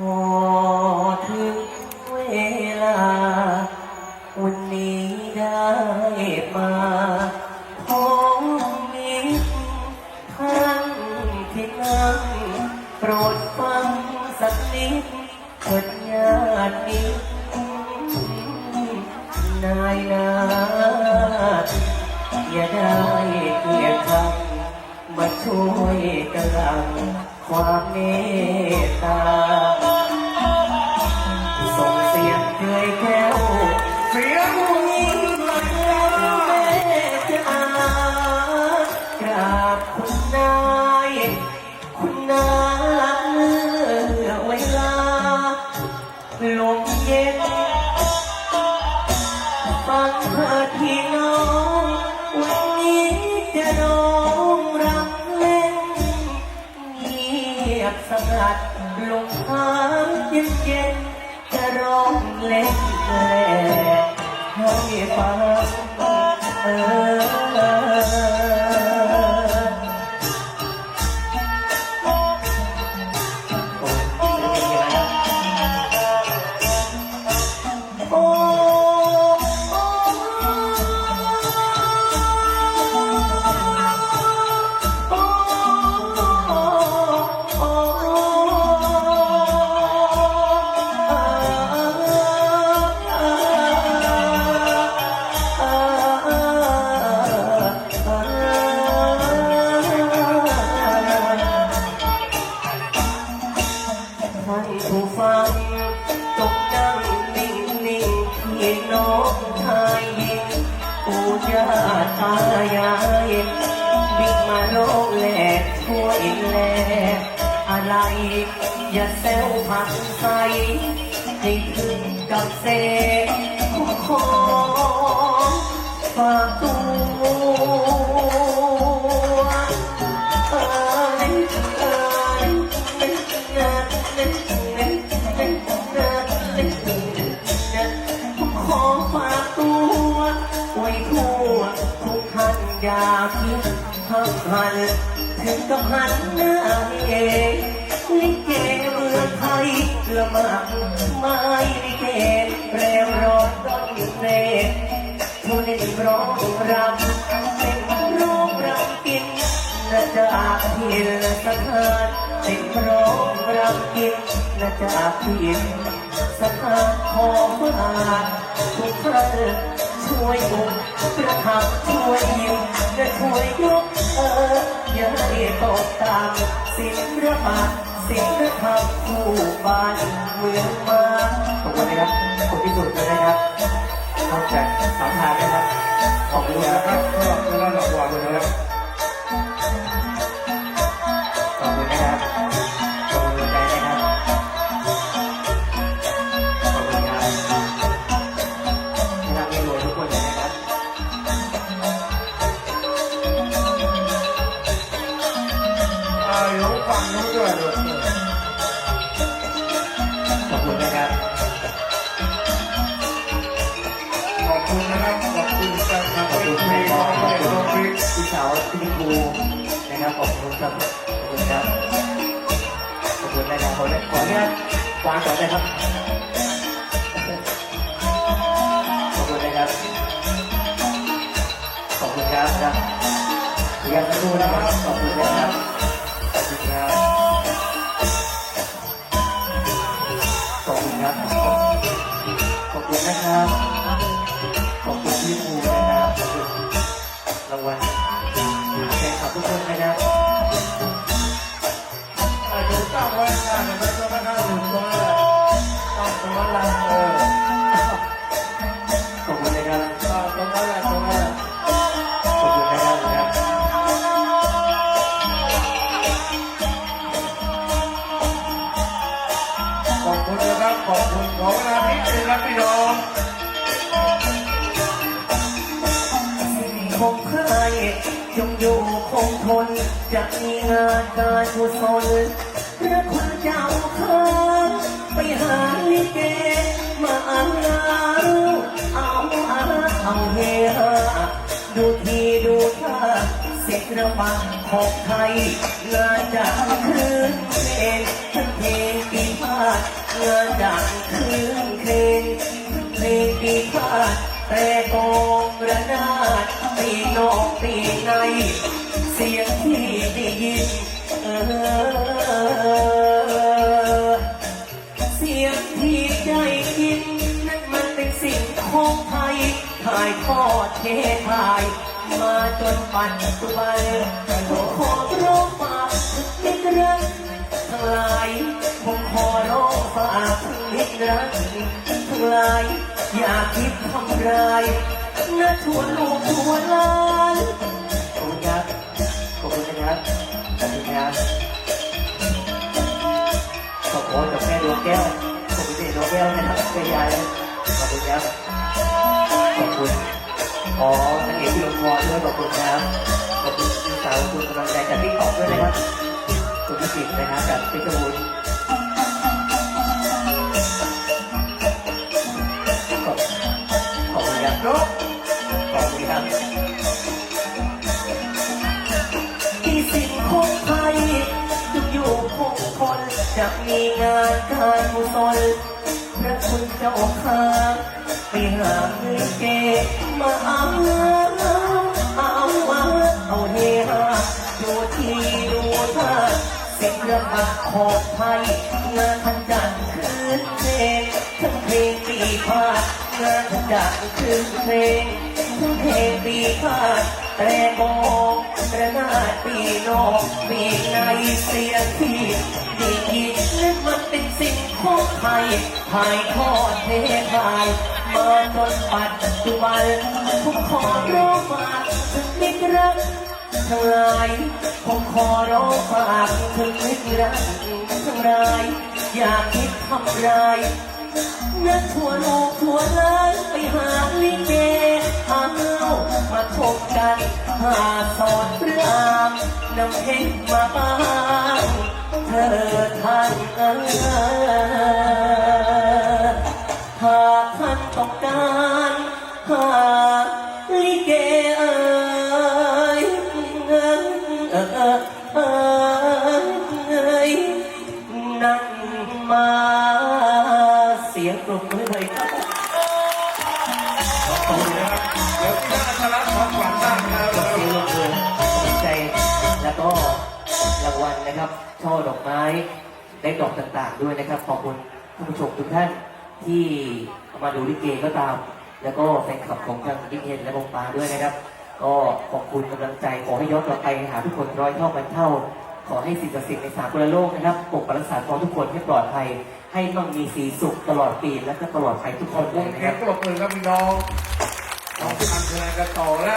อถึงเวลา วันนี้ได้มาพบมิตรท่านที่นั่งโปรดฟังสักนิดเถิดญาติมิตรนายนาอย่าได้เกลียดชังมาช่วยกำลังความเมตตา ยบสงัดลงหางเย็นเย็นจะร้องเล่นแหล่ให้ฟังเออ น้องชายยิงปู่ย่าตายายบิ๊กมาโลกแหลกช่วยแลอะไร อย่าแซวผักใสให้ถึงกับเซขอฝากตัว พันถึงกับหันหน้าเองลิเกเมืองไทยละมากไม้ลิเกแปรร้อนต้นเพลงผู้เล่นร้องรำเป็นร้องรำกินนะจากพินสถานเป็นร้องรำกินนะจากพินสถานขอมาทุกท่านช่วยบุกประทับช่วยยิ้มและช่วยยก เออย่าให้ตกตามศิลปะศิลธรรมคู่บ้านเมืองมาขอบคุณนะครับขอบคุณที่สุดเลยนะครับขอกจากสามทางนะครับขอบคุณนะครับ คุณนะครับขอบคุณคลับขอบคุณที่แม่มีบอความขอบคุณพริกพี่สาวพี่ครูนะครับขอบคุณครับขอบคุณครับขอบคุณนะครับขอขออนุญาตวางก่อนนะครับขอบคุณนะครับขอบคุณครับครับขออนุญาตสักครู่นะครับขอบคุณนะครับขอบคุณครับขอบคุณครับขอบคุณนะครับ ตั้งเออขอบคุณนะครับอ่าตรงนั้นแหละตรงนั้นแหละขอบคุณนะครับนะครับขอบคุณนะครับขอบคุณขอเวลานิดนึงครับพี่น้องคงใครจงอยู่คงทนจะมีงานการกุศลพระคุณเจ้าข้าไปหา ลิเกมาอาลาเอาอาเอาเฮาดูทีดูท่าศิลปะของไทยงาน่าจะคืนเพลงทั้งเพลงปีพาดงานดังคืนเพลงเพลงปีพาดแต่กองระนาดปีนอกปีใน เสียงที่ได้ยินเออ ถ่ายทอดเทถ่ายมาจนปัจจุบันผมขอร้องฝากมิตรรักทั้งหลายผมขอร้องฝากมิตรรักทั้งหลายอย่าคิดทำร้ายนะชวนลูกชวนหลานขอบคุณครับขอบคุณนะครับขอบคุณครับขอบคุณกับแม่ดวงแก้วขอบคุณที่ดวงแก้วนะครับแม่ยายขอบคุณครับ คุณขอนักเอกพิรพรด้วยขอบคุณครับ ขอบคุณพี่สาวคุณกำลังใจจากพี่ขอบด้วยนะครับ คุณพิจิตรนะครับจากเพชรบูรณ์ขอบขอบคุณครับขอบคุณครับที่สิ่งของไทยจะอยู่คงคนจะมีงานการกุศลพระคุณเจ้าข้า ไปหาเกมาเอาเอาเอาเอาเฮฮาดูที่ดูท่าสิ่งระบัดของไทยงานทันจันคืนเพลงทั้งเพลงปีพาดงานทันจันคืนเพลงทั้งเพลงปีพาดแต่บองระนาดปีนอกปีในเสียงที่ดียินนั้นมันเป็นสิ่งของไทยถ่ายทอดเททา ยมาจนปัจจุบันผมขอร้องฝากถึงมิตรักทั้งหลายผมขอร้องฝากถึงมิตรรักทั้งหลายอย่าคิดทำร้ายนักทัวโลกทั่วเลยไปหาลิเกหาเอามาพบกันหาสอนเรื่องนำเพลงมาบ้างเธอท่านเออ นะครับช่อดอกไม้และดอกต่างๆ ด้วยนะครับ ขอบคุณท่านผู้ชมทุกท่านที่มาดูลิเกก็ตาม แล้วก็แฟนคลับของทางดิเคนและวงปลาด้วยนะครับ ก็ขอบคุณกำลังใจขอให้ย้อนกลับไปหาทุกคนร้อยเท่าพันเท่า ขอให้สิ่งศักดิ์สิทธิ์ในสากลโลกนะครับปกปักรักษาของทุกคนให้ปลอดภัย ให้มั่งมีสีสุขตลอดปีและก็ตลอดไปทุกขคอบนคุเลณยนะเพีครังบปรบมือครับพี่น้องเราทำคะแนนกันต่อและ